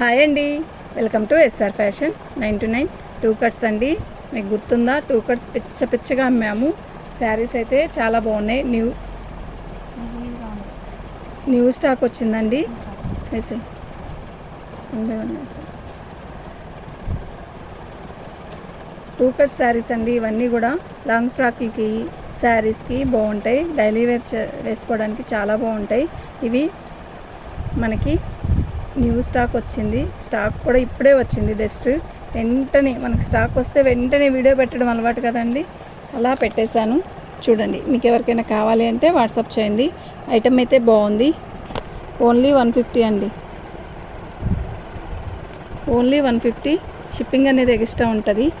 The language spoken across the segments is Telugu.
హాయ్ అండి. Welcome to SR fashion nine two nine. Two cuts అండి. మీకు గుర్తుందా? టూ కట్స్ పిచ్చ పిచ్చగా అమ్మాము. శారీస్ అయితే చాలా బాగున్నాయి. న్యూ న్యూ స్టాక్ వచ్చిందండి. వేసే టూ కట్ శారీస్ అండి. ఇవన్నీ కూడా లాంగ్ ఫ్రాక్లకి శారీస్కి బాగుంటాయి. డైలీ వేర్ చే- వేసుకోవడానికి చాలా బాగుంటాయి. ఇవి మనకి న్యూ స్టాక్ వచ్చింది. స్టాక్ కూడా ఇప్పుడే వచ్చింది జస్ట్. వెంటనే మనకు స్టాక్ వస్తే వెంటనే వీడియో పెట్టడం అలవాటు కదండి. అలా పెట్టేశాను. చూడండి మీకు ఎవరికైనా కావాలి అంటే వాట్సాప్ చేయండి. ఐటమ్ అయితే బాగుంది. ఓన్లీ వన్ ఫిఫ్టీ అండి. Only one fifty. షిప్పింగ్ అనేది ఎక్స్ట్రా ఉంటుంది.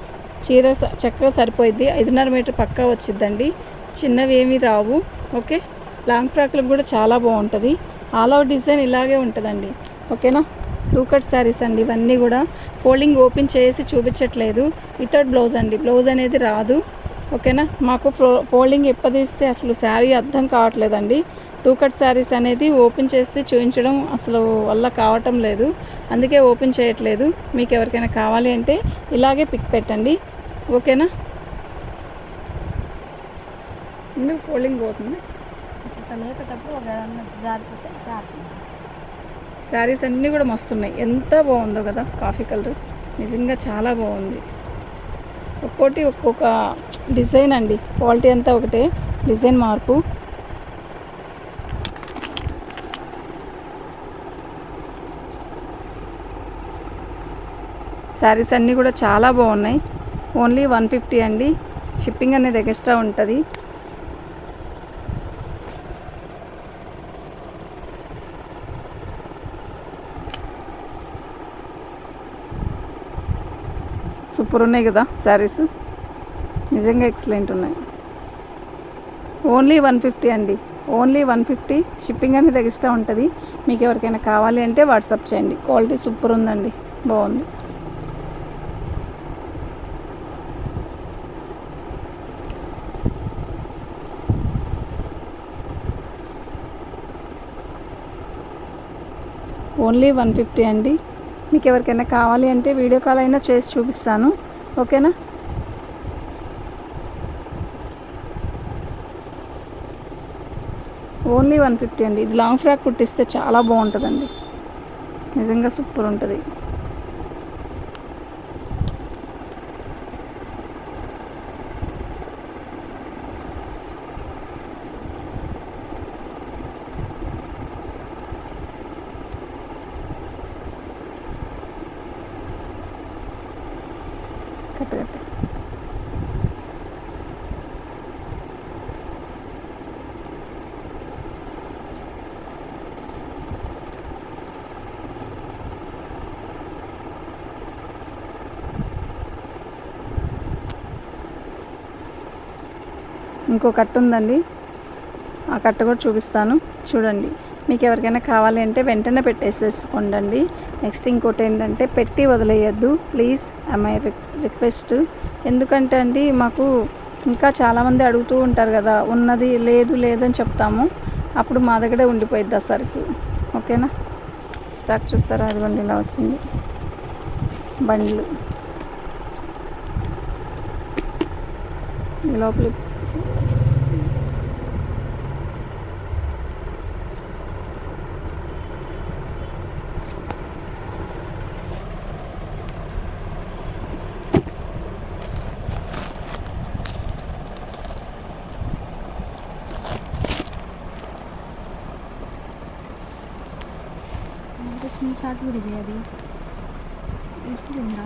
చీర స- చక్కగా సరిపోయిద్ది. ఐదున్నర మీటర్ పక్కా వచ్చిద్దండి. చిన్నవి ఏమీ రావు. ఓకే? లాంగ్ ఫ్రాక్లకు కూడా చాలా బాగుంటుంది. ఆల్ అవుట్ డిజైన్ ఇలాగే ఉంటుందండి. ఓకేనా? టూ కట్ శారీస్ అండి. ఇవన్నీ కూడా ఫోల్డింగ్ ఓపెన్ చేసి చూపించట్లేదు. వితౌట్ బ్లౌజ్ అండి. బ్లౌజ్ అనేది రాదు. ఓకేనా? మాకు ఫో ఫోల్డింగ్ ఎప్పదీస్తే అసలు శారీ అర్థం కావట్లేదండి. టూ కట్ శారీస్ అనేది ఓపెన్ చేసి చూపించడం అసలు వల్ల కావటం లేదు. అందుకే ఓపెన్ చేయట్లేదు. మీకు ఎవరికైనా కావాలి అంటే ఇలాగే పిక్ పెట్టండి. ఓకేనా? ఎందుకు ఫోల్డింగ్ పోతుంది? జారిపోతే జారిపోతుంది. శారీస్ అన్నీ కూడా మస్తున్నాయి. ఎంత బాగుందో కదా కాఫీ కలర్. నిజంగా చాలా బాగుంది. ఒక్కోటి ఒక్కొక్క డిజైన్ అండి. క్వాలిటీ అంతా ఒకటే. డిజైన్ మార్పు. శారీస్ అన్నీ కూడా చాలా బాగున్నాయి. ఓన్లీ వన్ ఫిఫ్టీ అండి. షిప్పింగ్ అనేది ఎక్స్ట్రా ఉంటుంది. సూపర్ ఉన్నాయి కదా శారీస్. నిజంగా ఎక్సలెంట్ ఉన్నాయి. ఓన్లీ వన్ ఫిఫ్టీ అండి. ఓన్లీ వన్ ఫిఫ్టీ షిప్పింగ్ అనేది ఎక్స్ట్రా ఉంటుంది. మీకు ఎవరికైనా కావాలి అంటే వాట్సాప్ చేయండి. క్వాలిటీ సూపర్ ఉందండి. బాగుంది. ఓన్లీ వన్ ఫిఫ్టీ అండి. మీకు ఎవరికైనా కావాలి అంటే వీడియో కాల్ అయినా చేసి చూపిస్తాను. ఓకేనా? ఓన్లీ వన్ ఫిఫ్టీ అండి. ఇది లాంగ్ ఫ్రాక్ కుట్టిస్తే చాలా బాగుంటుందండి. నిజంగా సూపర్ ఉంటుంది. కట్ట ఇంకో కట్టు ఉందండి. ఆ కట్ట కూడా చూపిస్తాను. చూడండి. మీకు ఎవరికైనా కావాలి అంటే వెంటనే పెట్టేసేసుకోండి నెక్స్ట్ ఇంకోటి ఏంటంటే పెట్టి వదిలేయద్దు. Please my request. ఎందుకంటే అండి మాకు ఇంకా చాలామంది అడుగుతూ ఉంటారు కదా ఉన్నది లేదు లేదని చెప్తాము. అప్పుడు మా దగ్గరే ఉండిపోయిద్ది ఆ సరుకు. ఓకేనా? స్టాక్ చూస్తారా? అదిగోండి ఇలా వచ్చింది. బండ్లు. లోపలికి లోపల అంటే చిన్న షార్ట్ కూడా ఇది అది ఇప్పుడు ఉందా